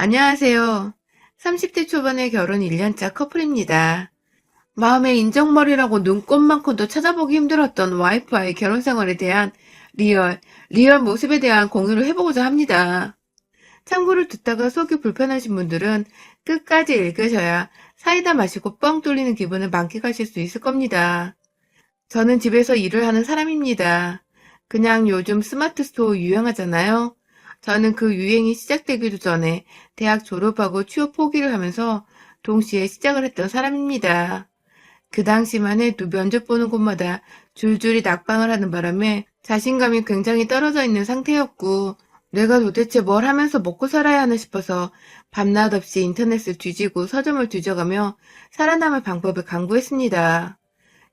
안녕하세요. 30대 초반의 결혼 1년차 커플입니다. 마음의 인정머리라고 눈꽃만큼도 찾아보기 힘들었던 와이프와의 결혼 생활에 대한 리얼, 리얼 모습에 대한 공유를 해보고자 합니다. 참고를 듣다가 속이 불편하신 분들은 끝까지 읽으셔야 사이다 마시고 뻥 뚫리는 기분을 만끽하실 수 있을 겁니다. 저는 집에서 일을 하는 사람입니다. 그냥 요즘 스마트 스토어 유행하잖아요. 저는 그 유행이 시작되기도 전에 대학 졸업하고 취업 포기를 하면서 동시에 시작을 했던 사람입니다. 그 당시만 해도 면접 보는 곳마다 줄줄이 낙방을 하는 바람에 자신감이 굉장히 떨어져 있는 상태였고 내가 도대체 뭘 하면서 먹고 살아야 하나 싶어서 밤낮 없이 인터넷을 뒤지고 서점을 뒤져가며 살아남을 방법을 강구했습니다.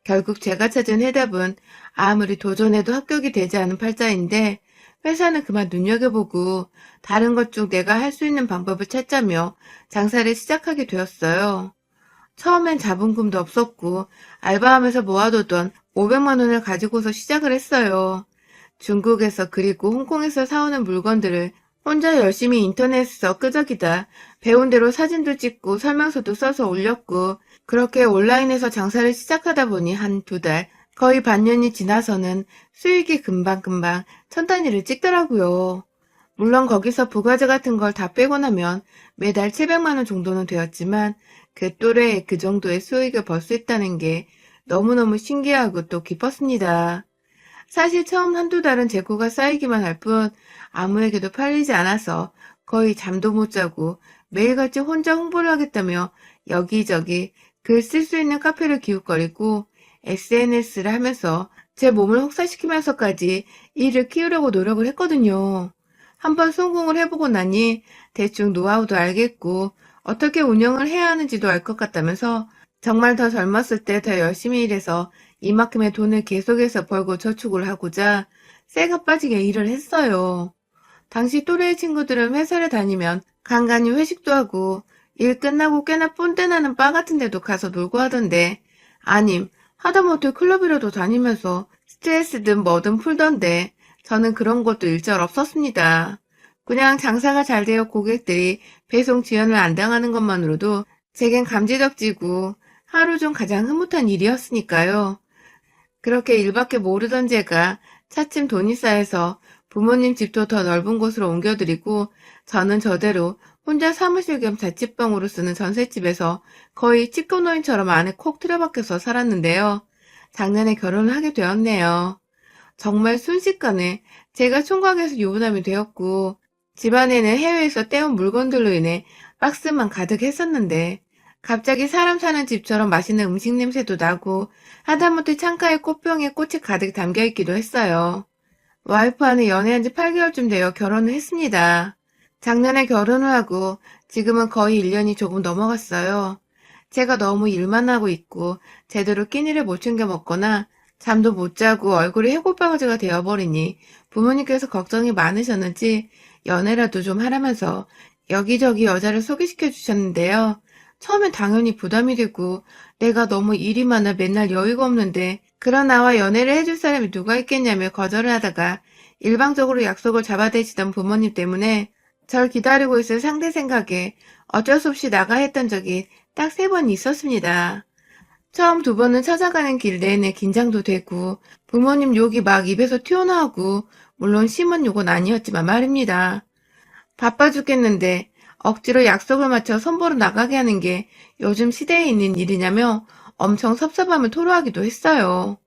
결국 제가 찾은 해답은 아무리 도전해도 합격이 되지 않은 팔자인데 회사는 그만 눈여겨보고 다른 것중 내가 할 수 있는 방법을 찾자며 장사를 시작하게 되었어요. 처음엔 자본금도 없었고 알바하면서 모아두던 500만 원을 가지고서 시작을 했어요. 중국에서 그리고 홍콩에서 사오는 물건들을 혼자 열심히 인터넷에서 끄적이다 배운 대로 사진도 찍고 설명서도 써서 올렸고 그렇게 온라인에서 장사를 시작하다 보니 한 두 달, 거의 반년이 지나서는 수익이 금방금방 천 단위를 찍더라고요. 물론 거기서 부가세 같은 걸 다 빼고 나면 매달 700만 원 정도는 되었지만 그 또래에 그 정도의 수익을 벌 수 있다는 게 너무너무 신기하고 또 기뻤습니다. 사실 처음 한두 달은 재고가 쌓이기만 할 뿐 아무에게도 팔리지 않아서 거의 잠도 못 자고 매일같이 혼자 홍보를 하겠다며 여기저기 글 쓸 수 있는 카페를 기웃거리고 SNS를 하면서 제 몸을 혹사시키면서까지 일을 키우려고 노력을 했거든요. 한번 성공을 해보고 나니 대충 노하우도 알겠고 어떻게 운영을 해야 하는지도 알 것 같다면서 정말 더 젊었을 때 더 열심히 일해서 이만큼의 돈을 계속해서 벌고 저축을 하고자 쇠가 빠지게 일을 했어요. 당시 또래의 친구들은 회사를 다니면 간간히 회식도 하고 일 끝나고 꽤나 뽐때 나는 바 같은 데도 가서 놀고 하던데 아님 하다못해 클럽이라도 다니면서 스트레스든 뭐든 풀던데 저는 그런 것도 일절 없었습니다. 그냥 장사가 잘 되어 고객들이 배송 지연을 안 당하는 것만으로도 제겐 감지덕지고 하루 중 가장 흐뭇한 일이었으니까요. 그렇게 일밖에 모르던 제가 차츰 돈이 쌓여서 부모님 집도 더 넓은 곳으로 옮겨드리고 저는 저대로 혼자 사무실 겸 자취방으로 쓰는 전셋집에서 거의 찌꺼노인처럼 안에 콕 틀어박혀서 살았는데요. 작년에 결혼을 하게 되었네요. 정말 순식간에 제가 총각에서 유부남이 되었고 집안에는 해외에서 떼온 물건들로 인해 박스만 가득했었는데 갑자기 사람 사는 집처럼 맛있는 음식 냄새도 나고 하다못해 창가에 꽃병에 꽃이 가득 담겨 있기도 했어요. 와이프와는 연애한 지 8개월쯤 되어 결혼을 했습니다. 작년에 결혼을 하고 지금은 거의 1년이 조금 넘어갔어요. 제가 너무 일만 하고 있고 제대로 끼니를 못 챙겨 먹거나 잠도 못 자고 얼굴이 해골바가지가 되어버리니 부모님께서 걱정이 많으셨는지 연애라도 좀 하라면서 여기저기 여자를 소개시켜 주셨는데요. 처음엔 당연히 부담이 되고 내가 너무 일이 많아 맨날 여유가 없는데 그런 나와 연애를 해줄 사람이 누가 있겠냐며 거절을 하다가 일방적으로 약속을 잡아대시던 부모님 때문에 절 기다리고 있을 상대 생각에 어쩔 수 없이 나가 했던 적이 딱 세 번 있었습니다. 처음 두 번은 찾아가는 길 내내 긴장도 되고 부모님 욕이 막 입에서 튀어나오고 물론 심한 욕은 아니었지만 말입니다. 바빠 죽겠는데 억지로 약속을 맞춰 선보러 나가게 하는 게 요즘 시대에 있는 일이냐며 엄청 섭섭함을 토로하기도 했어요.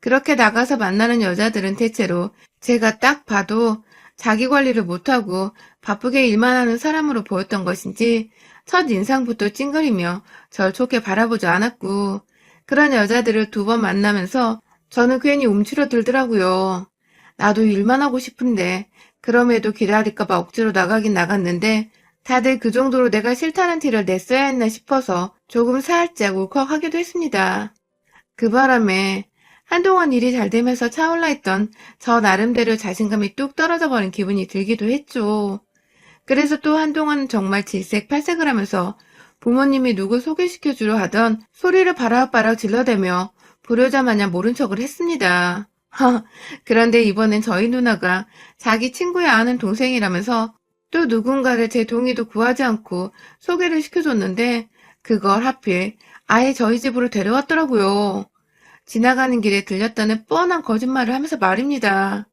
그렇게 나가서 만나는 여자들은 대체로 제가 딱 봐도 자기 관리를 못하고 바쁘게 일만 하는 사람으로 보였던 것인지 첫 인상부터 찡그리며 절 좋게 바라보지 않았고 그런 여자들을 두 번 만나면서 저는 괜히 움츠러들더라고요. 나도 일만 하고 싶은데 그럼에도 기다릴까봐 억지로 나가긴 나갔는데 다들 그 정도로 내가 싫다는 티를 냈어야 했나 싶어서 조금 살짝 울컥하기도 했습니다. 그 바람에 한동안 일이 잘 되면서 차올라 있던 저 나름대로 자신감이 뚝 떨어져 버린 기분이 들기도 했죠. 그래서 또 한동안 정말 질색팔색을 하면서 부모님이 누구 소개시켜 주려 하던 소리를 바락바락 질러대며 불효자 마냥 모른 척을 했습니다. 그런데 이번엔 저희 누나가 자기 친구의 아는 동생이라면서 또 누군가를 제 동의도 구하지 않고 소개를 시켜줬는데 그걸 하필 아예 저희 집으로 데려왔더라고요. 지나가는 길에 들렸다는 뻔한 거짓말을 하면서 말입니다.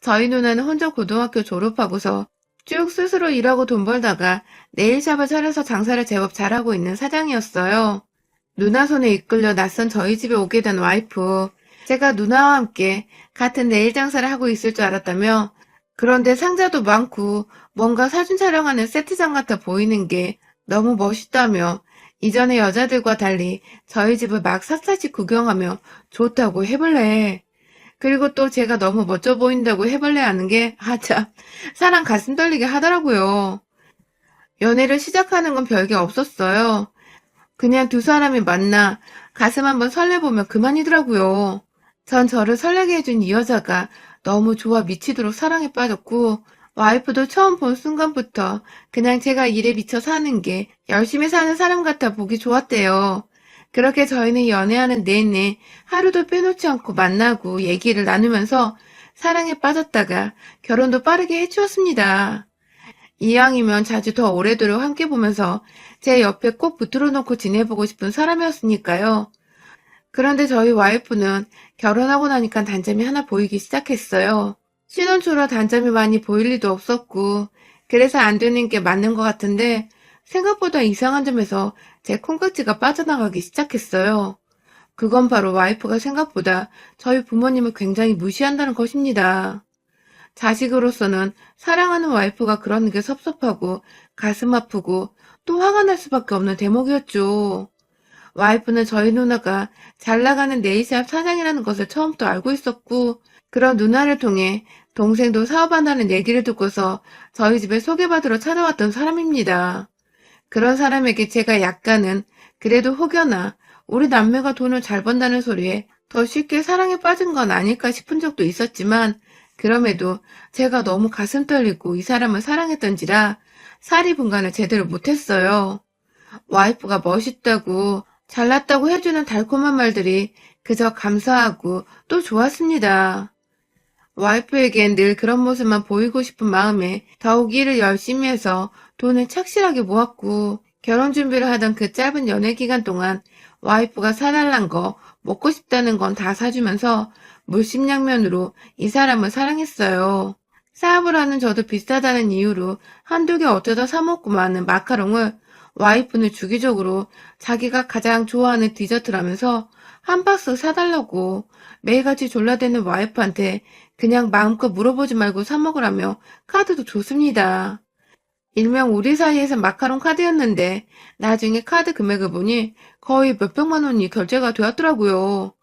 저희 누나는 혼자 고등학교 졸업하고서 쭉 스스로 일하고 돈 벌다가 네일샵을 차려서 장사를 제법 잘하고 있는 사장이었어요. 누나 손에 이끌려 낯선 저희 집에 오게 된 와이프. 제가 누나와 함께 같은 네일 장사를 하고 있을 줄 알았다며 그런데 상자도 많고 뭔가 사진 촬영하는 세트장 같아 보이는 게 너무 멋있다며 이전에 여자들과 달리 저희 집을 막 샅샅이 구경하며 좋다고 해볼래. 그리고 또 제가 너무 멋져 보인다고 해볼래 하는 게 하참 사람 가슴 떨리게 하더라고요. 연애를 시작하는 건 별게 없었어요. 그냥 두 사람이 만나 가슴 한번 설레보면 그만이더라고요. 전 저를 설레게 해준 이 여자가 너무 좋아 미치도록 사랑에 빠졌고 와이프도 처음 본 순간부터 그냥 제가 일에 미쳐 사는 게 열심히 사는 사람 같아 보기 좋았대요. 그렇게 저희는 연애하는 내내 하루도 빼놓지 않고 만나고 얘기를 나누면서 사랑에 빠졌다가 결혼도 빠르게 해치웠습니다. 이왕이면 자주 더 오래도록 함께 보면서 제 옆에 꼭 붙들어 놓고 지내보고 싶은 사람이었으니까요. 그런데 저희 와이프는 결혼하고 나니까 단점이 하나 보이기 시작했어요. 신혼 초라 단점이 많이 보일 리도 없었고, 그래서 안 되는 게 맞는 것 같은데, 생각보다 이상한 점에서 제 콩깍지가 빠져나가기 시작했어요. 그건 바로 와이프가 생각보다 저희 부모님을 굉장히 무시한다는 것입니다. 자식으로서는 사랑하는 와이프가 그러는 게 섭섭하고 가슴 아프고 또 화가 날 수밖에 없는 대목이었죠. 와이프는 저희 누나가 잘 나가는 네일샵 사장이라는 것을 처음부터 알고 있었고 그런 누나를 통해 동생도 사업한다는 얘기를 듣고서 저희 집에 소개받으러 찾아왔던 사람입니다. 그런 사람에게 제가 약간은 그래도 혹여나 우리 남매가 돈을 잘 번다는 소리에 더 쉽게 사랑에 빠진 건 아닐까 싶은 적도 있었지만 그럼에도 제가 너무 가슴 떨리고 이 사람을 사랑했던지라 사리 분간을 제대로 못했어요. 와이프가 멋있다고 잘났다고 해주는 달콤한 말들이 그저 감사하고 또 좋았습니다. 와이프에겐 늘 그런 모습만 보이고 싶은 마음에 더욱 일을 열심히 해서 돈을 착실하게 모았고 결혼 준비를 하던 그 짧은 연애 기간 동안 와이프가 사달란 거 먹고 싶다는 건 다 사주면서 물심양면으로 이 사람을 사랑했어요. 사업을 하는 저도 비싸다는 이유로 한두 개 어쩌다 사먹고 마는 마카롱을 와이프는 주기적으로 자기가 가장 좋아하는 디저트라면서 한 박스 사달라고 매일같이 졸라대는 와이프한테 그냥 마음껏 물어보지 말고 사 먹으라며 카드도 줬습니다. 일명 우리 사이에서 마카롱 카드였는데 나중에 카드 금액을 보니 거의 몇백만 원이 결제가 되었더라고요.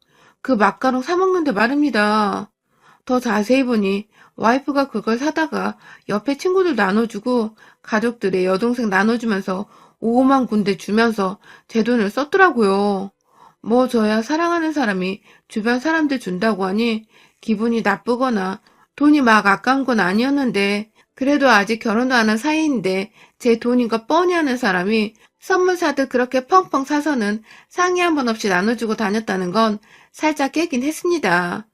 그 마카롱 사 먹는데 말입니다. 더 자세히 보니 와이프가 그걸 사다가 옆에 친구들 나눠주고 가족들의 여동생 나눠주면서 5만 군데 주면서 제 돈을 썼더라고요. 뭐 저야 사랑하는 사람이 주변 사람들 준다고 하니 기분이 나쁘거나 돈이 막 아까운 건 아니었는데 그래도 아직 결혼도 안 한 사이인데 제 돈인 거 뻔히 하는 사람이 선물 사듯 그렇게 펑펑 사서는 상의 한 번 없이 나눠주고 다녔다는 건 살짝 깨긴 했습니다.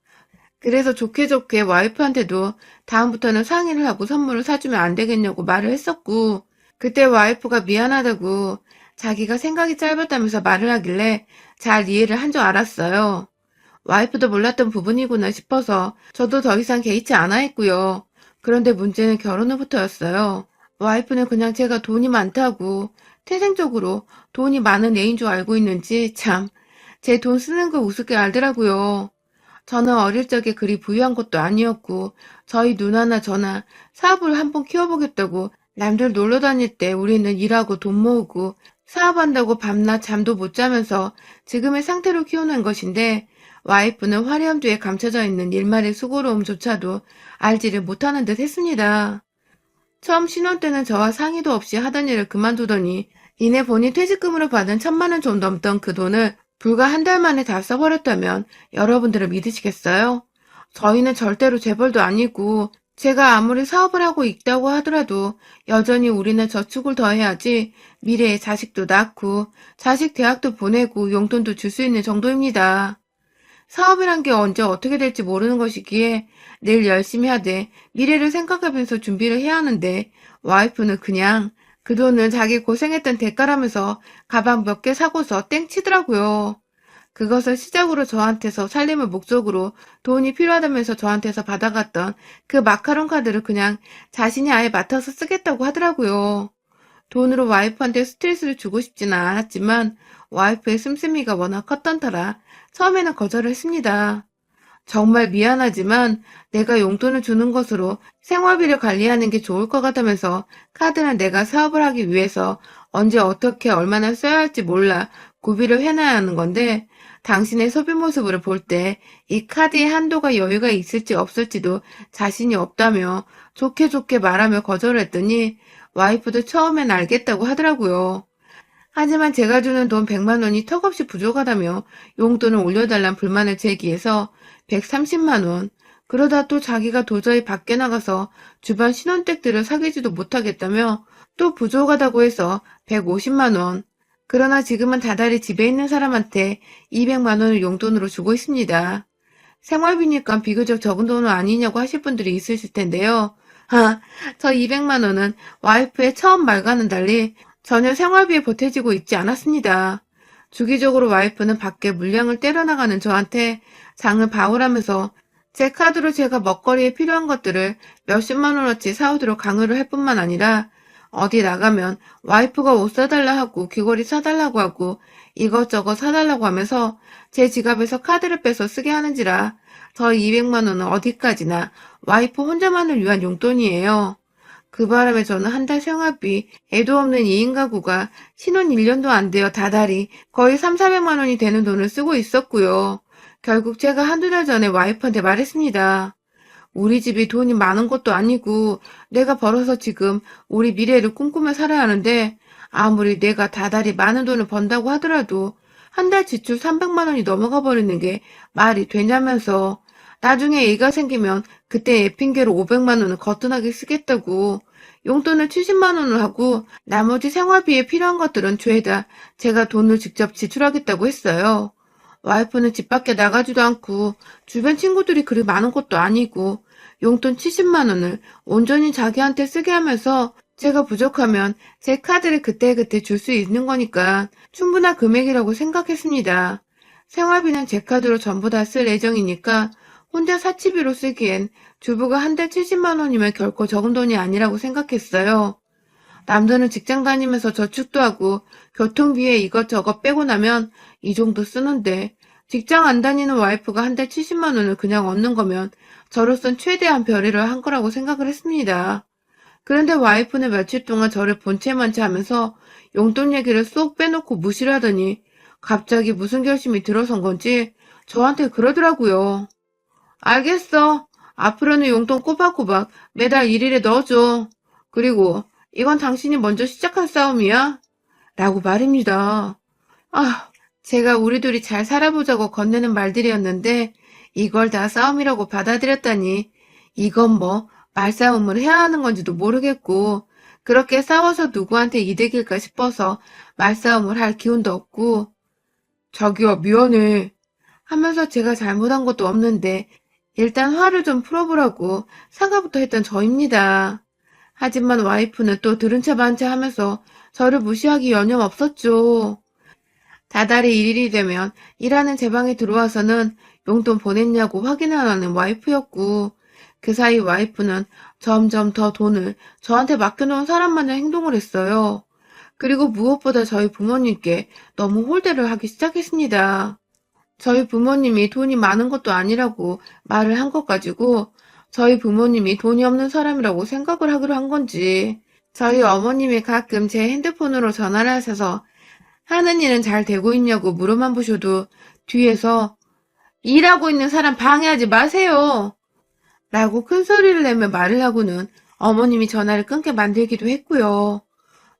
그래서 좋게 좋게 와이프한테도 다음부터는 상의를 하고 선물을 사주면 안 되겠냐고 말을 했었고 그때 와이프가 미안하다고 자기가 생각이 짧았다면서 말을 하길래 잘 이해를 한 줄 알았어요. 와이프도 몰랐던 부분이구나 싶어서 저도 더 이상 개의치 않아 했고요. 그런데 문제는 결혼 후부터였어요. 와이프는 그냥 제가 돈이 많다고 태생적으로 돈이 많은 애인 줄 알고 있는지 참 제 돈 쓰는 거 우습게 알더라고요. 저는 어릴 적에 그리 부유한 것도 아니었고 저희 누나나 저나 사업을 한번 키워보겠다고 남들 놀러 다닐 때 우리는 일하고 돈 모으고 사업한다고 밤낮 잠도 못 자면서 지금의 상태로 키워낸 것인데 와이프는 화려함 뒤에 감춰져 있는 일말의 수고로움조차도 알지를 못하는 듯 했습니다. 처음 신혼 때는 저와 상의도 없이 하던 일을 그만두더니 이내 본인 퇴직금으로 받은 천만 원 좀 넘던 그 돈을 불과 한 달 만에 다 써버렸다면 여러분들은 믿으시겠어요? 저희는 절대로 재벌도 아니고 제가 아무리 사업을 하고 있다고 하더라도 여전히 우리는 저축을 더 해야지 미래에 자식도 낳고 자식 대학도 보내고 용돈도 줄 수 있는 정도입니다. 사업이란 게 언제 어떻게 될지 모르는 것이기에 내일 열심히 하되 미래를 생각하면서 준비를 해야 하는데 와이프는 그냥 그 돈은 자기 고생했던 대가라면서 가방 몇 개 사고서 땡치더라고요. 그것을 시작으로 저한테서 살림을 목적으로 돈이 필요하다면서 저한테서 받아갔던 그 마카롱 카드를 그냥 자신이 아예 맡아서 쓰겠다고 하더라고요. 돈으로 와이프한테 스트레스를 주고 싶지는 않았지만 와이프의 씀씀이가 워낙 컸던 터라 처음에는 거절을 했습니다. 정말 미안하지만 내가 용돈을 주는 것으로 생활비를 관리하는 게 좋을 것 같다면서 카드는 내가 사업을 하기 위해서 언제 어떻게 얼마나 써야 할지 몰라 구비를 해놔야 하는 건데 당신의 소비 모습을 볼 때 이 카드의 한도가 여유가 있을지 없을지도 자신이 없다며 좋게 좋게 말하며 거절을 했더니 와이프도 처음엔 알겠다고 하더라고요. 하지만 제가 주는 돈 100만 원이 턱없이 부족하다며 용돈을 올려달란 불만을 제기해서 130만 원. 그러다 또 자기가 도저히 밖에 나가서 주변 신혼댁들을 사귀지도 못하겠다며 또 부족하다고 해서 150만 원. 그러나 지금은 다달이 집에 있는 사람한테 200만 원을 용돈으로 주고 있습니다. 생활비니까 비교적 적은 돈은 아니냐고 하실 분들이 있으실 텐데요. 아, 저 200만 원은 와이프의 처음 말과는 달리 전혀 생활비에 보태지고 있지 않았습니다. 주기적으로 와이프는 밖에 물량을 때려나가는 저한테 장을 봐오라면서 제 카드로 제가 먹거리에 필요한 것들을 몇십만 원어치 사오도록 강요를 할 뿐만 아니라 어디 나가면 와이프가 옷 사달라 하고 귀걸이 사달라고 하고 이것저것 사달라고 하면서 제 지갑에서 카드를 빼서 쓰게 하는지라 저 200만 원은 어디까지나 와이프 혼자만을 위한 용돈이에요. 그 바람에 저는 한 달 생활비, 애도 없는 2인 가구가 신혼 1년도 안 되어 다달이 거의 3, 400만 원이 되는 돈을 쓰고 있었고요. 결국 제가 한두 달 전에 와이프한테 말했습니다. 우리 집이 돈이 많은 것도 아니고 내가 벌어서 지금 우리 미래를 꿈꾸며 살아야 하는데 아무리 내가 다달이 많은 돈을 번다고 하더라도 한 달 지출 300만 원이 넘어가 버리는 게 말이 되냐면서 나중에 애가 생기면 그때 애 핑계로 500만 원을 거뜬하게 쓰겠다고 용돈을 70만 원을 하고 나머지 생활비에 필요한 것들은 죄다 제가 돈을 직접 지출하겠다고 했어요. 와이프는 집 밖에 나가지도 않고 주변 친구들이 그리 많은 것도 아니고 용돈 70만 원을 온전히 자기한테 쓰게 하면서 제가 부족하면 제 카드를 그때그때 줄 수 있는 거니까 충분한 금액이라고 생각했습니다. 생활비는 제 카드로 전부 다 쓸 예정이니까 혼자 사치비로 쓰기엔 주부가 한 달 70만 원이면 결코 적은 돈이 아니라고 생각했어요. 남들은 직장 다니면서 저축도 하고 교통비에 이것저것 빼고 나면 이 정도 쓰는데 직장 안 다니는 와이프가 한 달 70만 원을 그냥 얻는 거면 저로선 최대한 별의를 한 거라고 생각을 했습니다. 그런데 와이프는 며칠 동안 저를 본체만체 하면서 용돈 얘기를 쏙 빼놓고 무시를 하더니 갑자기 무슨 결심이 들어선 건지 저한테 그러더라고요. 알겠어. 앞으로는 용돈 꼬박꼬박 매달 1일에 넣어줘. 그리고 이건 당신이 먼저 시작한 싸움이야. 라고 말입니다. 아, 제가 우리 둘이 잘 살아보자고 건네는 말들이었는데 이걸 다 싸움이라고 받아들였다니 이건 뭐 말싸움을 해야 하는 건지도 모르겠고 그렇게 싸워서 누구한테 이득일까 싶어서 말싸움을 할 기운도 없고 자기야 미안해 하면서 제가 잘못한 것도 없는데 일단 화를 좀 풀어보라고 사과부터 했던 저입니다. 하지만 와이프는 또 들은 차반차 하면서 저를 무시하기 여념없었죠. 다달이 일일이 되면 일하는 제 방에 들어와서는 용돈 보냈냐고 확인하는 와이프였고 그 사이 와이프는 점점 더 돈을 저한테 맡겨놓은 사람 마냥 행동을 했어요. 그리고 무엇보다 저희 부모님께 너무 홀대를 하기 시작했습니다. 저희 부모님이 돈이 많은 것도 아니라고 말을 한 것 가지고 저희 부모님이 돈이 없는 사람이라고 생각을 하기로 한 건지 저희 어머님이 가끔 제 핸드폰으로 전화를 하셔서 하는 일은 잘 되고 있냐고 물어만 보셔도 뒤에서 일하고 있는 사람 방해하지 마세요. 라고 큰 소리를 내며 말을 하고는 어머님이 전화를 끊게 만들기도 했고요.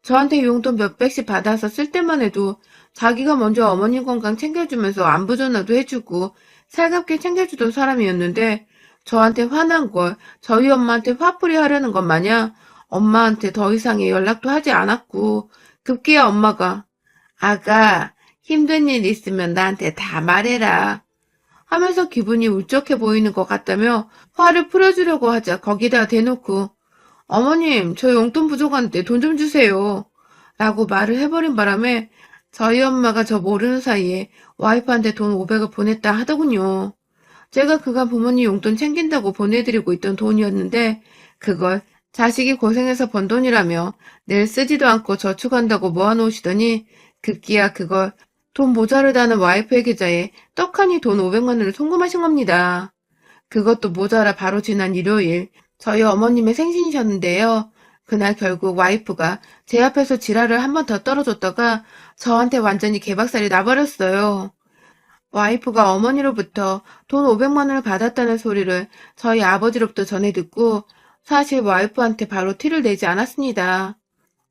저한테 용돈 몇백씩 받아서 쓸 때만 해도 자기가 먼저 어머님 건강 챙겨주면서 안부 전화도 해주고 살갑게 챙겨주던 사람이었는데 저한테 화난 걸 저희 엄마한테 화풀이 하려는 것 마냥 엄마한테 더 이상의 연락도 하지 않았고 급기야 엄마가 아가 힘든 일 있으면 나한테 다 말해라 하면서 기분이 울적해 보이는 것 같다며 화를 풀어주려고 하자 거기다 대놓고 어머님 저 용돈 부족한데 돈 좀 주세요 라고 말을 해버린 바람에 저희 엄마가 저 모르는 사이에 와이프한테 돈 500을 보냈다 하더군요. 제가 그간 부모님 용돈 챙긴다고 보내드리고 있던 돈이었는데 그걸 자식이 고생해서 번 돈이라며 늘 쓰지도 않고 저축한다고 모아놓으시더니 급기야 그걸 돈 모자르다는 와이프의 계좌에 떡하니 돈 500만 원을 송금하신 겁니다. 그것도 모자라 바로 지난 일요일 저희 어머님의 생신이셨는데요. 그날 결국 와이프가 제 앞에서 지랄을 한 번 더 떨어졌다가 저한테 완전히 개박살이 나버렸어요. 와이프가 어머니로부터 돈 500만 원을 받았다는 소리를 저희 아버지로부터 전해 듣고 사실 와이프한테 바로 티를 내지 않았습니다.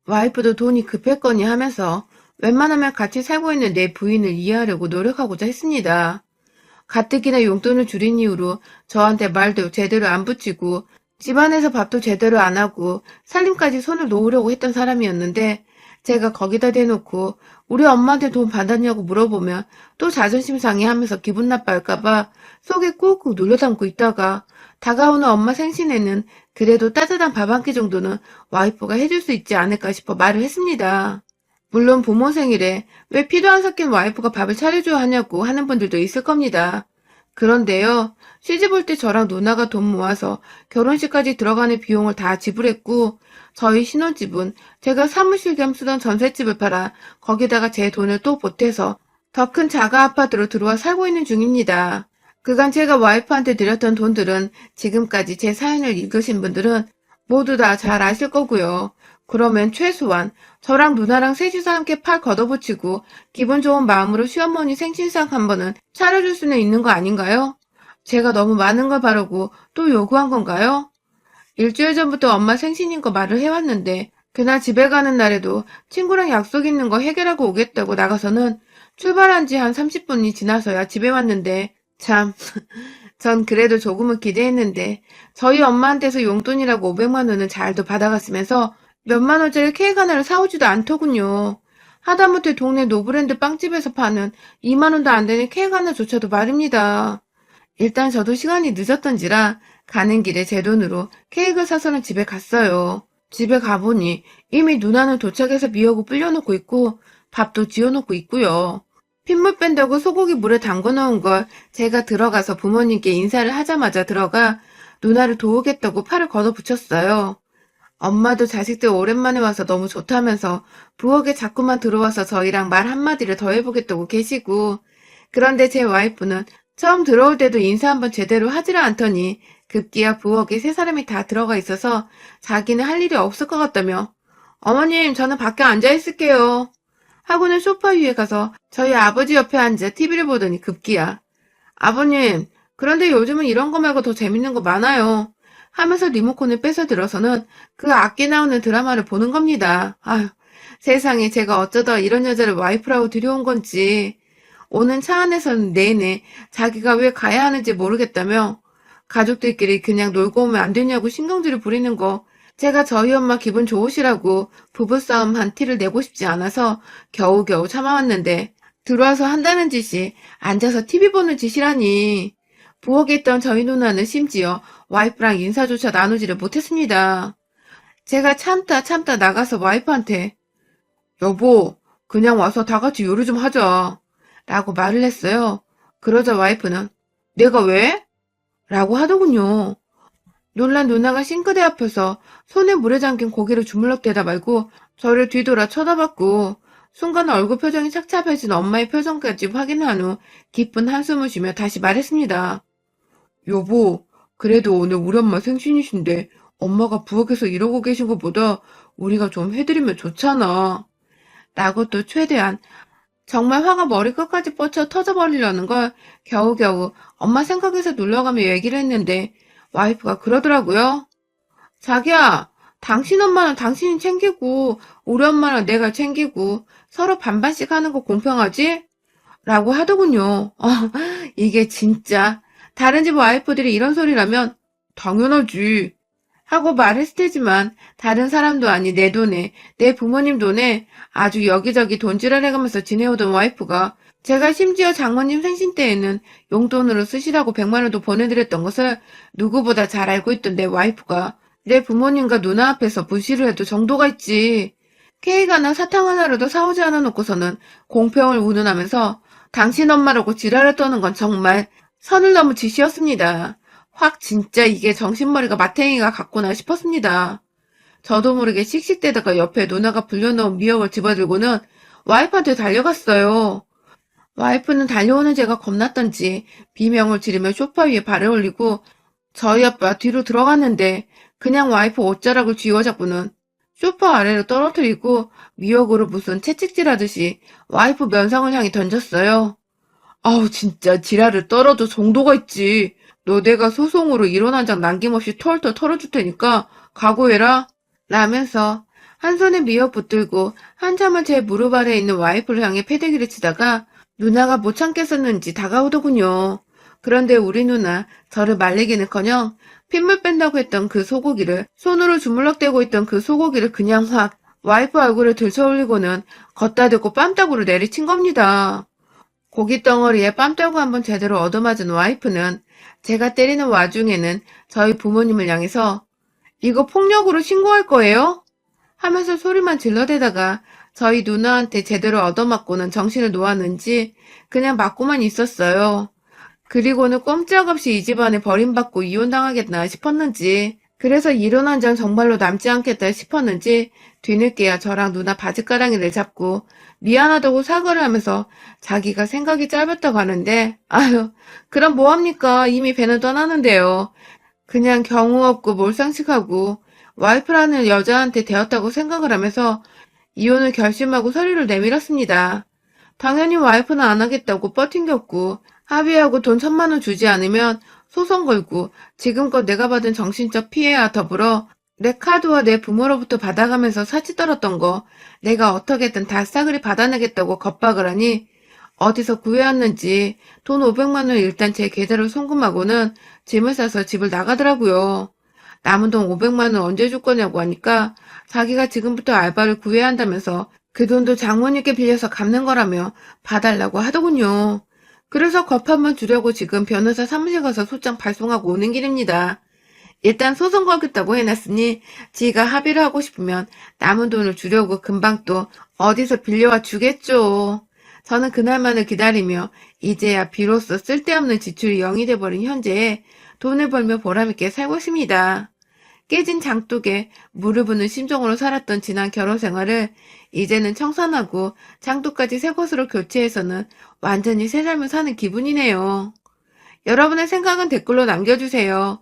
와이프도 돈이 급했거니 하면서 웬만하면 같이 살고 있는 내 부인을 이해하려고 노력하고자 했습니다. 가뜩이나 용돈을 줄인 이후로 저한테 말도 제대로 안 붙이고 집안에서 밥도 제대로 안 하고 살림까지 손을 놓으려고 했던 사람이었는데 제가 거기다 대놓고 우리 엄마한테 돈 받았냐고 물어보면 또 자존심 상해하면서 기분 나빠할까봐 속에 꾹꾹 눌러 담고 있다가 다가오는 엄마 생신에는 그래도 따뜻한 밥 한 끼 정도는 와이프가 해줄 수 있지 않을까 싶어 말을 했습니다. 물론 부모 생일에 왜 피도 안 섞인 와이프가 밥을 차려줘야 하냐고 하는 분들도 있을 겁니다. 그런데요, 시집 올 때 저랑 누나가 돈 모아서 결혼식까지 들어가는 비용을 다 지불했고, 저희 신혼집은 제가 사무실 겸 쓰던 전셋집을 팔아 거기다가 제 돈을 또 보태서 더 큰 자가 아파트로 들어와 살고 있는 중입니다. 그간 제가 와이프한테 드렸던 돈들은 지금까지 제 사연을 읽으신 분들은 모두 다 잘 아실 거고요. 그러면 최소한 저랑 누나랑 셋이서 함께 팔 걷어붙이고 기분 좋은 마음으로 시어머니 생신상 한 번은 차려줄 수는 있는 거 아닌가요? 제가 너무 많은 걸 바라고 또 요구한 건가요? 일주일 전부터 엄마 생신인 거 말을 해왔는데 그날 집에 가는 날에도 친구랑 약속 있는 거 해결하고 오겠다고 나가서는 출발한 지 한 30분이 지나서야 집에 왔는데 참, 전 그래도 조금은 기대했는데 저희 엄마한테서 용돈이라고 500만 원은 잘도 받아갔으면서 몇만 원짜리 케이크 하나를 사오지도 않더군요. 하다못해 동네 노브랜드 빵집에서 파는 2만 원도 안 되는 케이크 하나조차도 말입니다. 일단 저도 시간이 늦었던지라 가는 길에 제 돈으로 케이크를 사서는 집에 갔어요. 집에 가보니 이미 누나는 도착해서 미역을 불려놓고 있고 밥도 지어놓고 있고요. 핏물 뺀다고 소고기 물에 담궈 놓은 걸 제가 들어가서 부모님께 인사를 하자마자 들어가 누나를 도우겠다고 팔을 걷어붙였어요. 엄마도 자식들 오랜만에 와서 너무 좋다면서 부엌에 자꾸만 들어와서 저희랑 말 한마디를 더 해보겠다고 계시고 그런데 제 와이프는 처음 들어올 때도 인사 한번 제대로 하지를 않더니 급기야 부엌에 세 사람이 다 들어가 있어서 자기는 할 일이 없을 것 같다며 어머님 저는 밖에 앉아 있을게요. 하고는 소파 위에 가서 저희 아버지 옆에 앉아 TV를 보더니 급기야. 아버님, 그런데 요즘은 이런 거 말고 더 재밌는 거 많아요. 하면서 리모컨을 뺏어 들어서는 그 악기 나오는 드라마를 보는 겁니다. 아휴, 세상에 제가 어쩌다 이런 여자를 와이프라고 들여온 건지. 오는 차 안에서는 내내 자기가 왜 가야 하는지 모르겠다며 가족들끼리 그냥 놀고 오면 안 되냐고 신경질을 부리는 거 제가 저희 엄마 기분 좋으시라고 부부싸움 한 티를 내고 싶지 않아서 겨우겨우 참아왔는데 들어와서 한다는 짓이 앉아서 TV 보는 짓이라니. 부엌에 있던 저희 누나는 심지어 와이프랑 인사조차 나누지를 못했습니다. 제가 참다 참다 나가서 와이프한테 여보, 그냥 와서 다 같이 요리 좀 하자. 라고 말을 했어요. 그러자 와이프는 내가 왜? 라고 하더군요. 놀란 누나가 싱크대 앞에서 손에 물에 잠긴 고기를 주물럭대다 말고 저를 뒤돌아 쳐다봤고 순간 얼굴 표정이 착잡해진 엄마의 표정까지 확인한 후 깊은 한숨을 쉬며 다시 말했습니다. 여보, 그래도 오늘 우리 엄마 생신이신데 엄마가 부엌에서 이러고 계신 것보다 우리가 좀 해드리면 좋잖아. 라고 또 최대한 정말 화가 머리끝까지 뻗쳐 터져버리려는 걸 겨우겨우 엄마 생각에서 눌러가며 얘기를 했는데 와이프가 그러더라고요. 자기야, 당신 엄마는 당신이 챙기고 우리 엄마는 내가 챙기고 서로 반반씩 하는 거 공평하지? 라고 하더군요. 어, 이게 진짜 다른 집 와이프들이 이런 소리라면 당연하지 하고 말했을 테지만 다른 사람도 아니 내 돈에 내 부모님 돈에 아주 여기저기 돈질을 해가면서 지내오던 와이프가 제가 심지어 장모님 생신 때에는 용돈으로 쓰시라고 100만 원도 보내드렸던 것을 누구보다 잘 알고 있던 내 와이프가 내 부모님과 누나 앞에서 무시를 해도 정도가 있지. 케이크 하나 사탕 하나라도 사오지 않아 놓고서는 공평을 운운하면서 당신 엄마라고 지랄을 떠는 건 정말 선을 넘은 짓이었습니다. 확 진짜 이게 정신머리가 마탱이가 같구나 싶었습니다. 저도 모르게 씩씩대다가 옆에 누나가 불려놓은 미역을 집어들고는 와이프한테 달려갔어요. 와이프는 달려오는 제가 겁났던지 비명을 지르며 소파 위에 발을 올리고 저희 아빠 뒤로 들어갔는데 그냥 와이프 옷자락을 쥐어잡고는 소파 아래로 떨어뜨리고 미역으로 무슨 채찍질하듯이 와이프 면상을 향해 던졌어요. 아우 진짜 지랄을 떨어도 정도가 있지. 너 내가 소송으로 이론 한장 남김없이 털털 털어줄 테니까 각오해라. 라면서 한 손에 미역 붙들고 한참을 제 무릎 아래에 있는 와이프를 향해 패대기를 치다가 누나가 못 참겠었는지 다가오더군요. 그런데 우리 누나 저를 말리기는커녕 핏물 뺀다고 했던 그 소고기를 손으로 주물럭대고 있던 그 소고기를 그냥 확 와이프 얼굴을 들쳐올리고는 걷다 대고 뺨따구로 내리친 겁니다. 고기 덩어리에 뺨따구 한번 제대로 얻어맞은 와이프는 제가 때리는 와중에는 저희 부모님을 향해서 이거 폭력으로 신고할 거예요? 하면서 소리만 질러대다가 저희 누나한테 제대로 얻어맞고는 정신을 놓았는지 그냥 맞고만 있었어요. 그리고는 꼼짝없이 이 집안에 버림받고 이혼당하겠나 싶었는지 그래서 이혼 한장 정말로 남지 않겠다 싶었는지 뒤늦게야 저랑 누나 바지가랑이를 잡고 미안하다고 사과를 하면서 자기가 생각이 짧았다고 하는데 아유 그럼 뭐합니까 이미 배는 떠나는데요. 그냥 경우 없고 몰상식하고 와이프라는 여자한테 되었다고 생각을 하면서 이혼을 결심하고 서류를 내밀었습니다. 당연히 와이프는 안 하겠다고 뻗팅겼고 합의하고 돈 천만 원 주지 않으면 소송 걸고 지금껏 내가 받은 정신적 피해와 더불어 내 카드와 내 부모로부터 받아가면서 사치 떨었던 거 내가 어떻게든 다 싸그리 받아내겠다고 겁박을 하니 어디서 구해왔는지 돈 500만 원 일단 제 계좌로 송금하고는 짐을 싸서 집을 나가더라고요. 남은 돈 500만 원 언제 줄 거냐고 하니까 자기가 지금부터 알바를 구해야 한다면서 그 돈도 장모님께 빌려서 갚는 거라며 봐달라고 하더군요. 그래서 겁 한번 주려고 지금 변호사 사무실 가서 소장 발송하고 오는 길입니다. 일단 소송 걸겠다고 해놨으니 지가 합의를 하고 싶으면 남은 돈을 주려고 금방 또 어디서 빌려와 주겠죠. 저는 그날만을 기다리며 이제야 비로소 쓸데없는 지출이 0이 돼버린 현재에 돈을 벌며 보람있게 살고 있습니다. 깨진 장독에 무릎을 심정으로 살았던 지난 결혼 생활을 이제는 청산하고 장독까지 새 것으로 교체해서는 완전히 새 삶을 사는 기분이네요. 여러분의 생각은 댓글로 남겨주세요.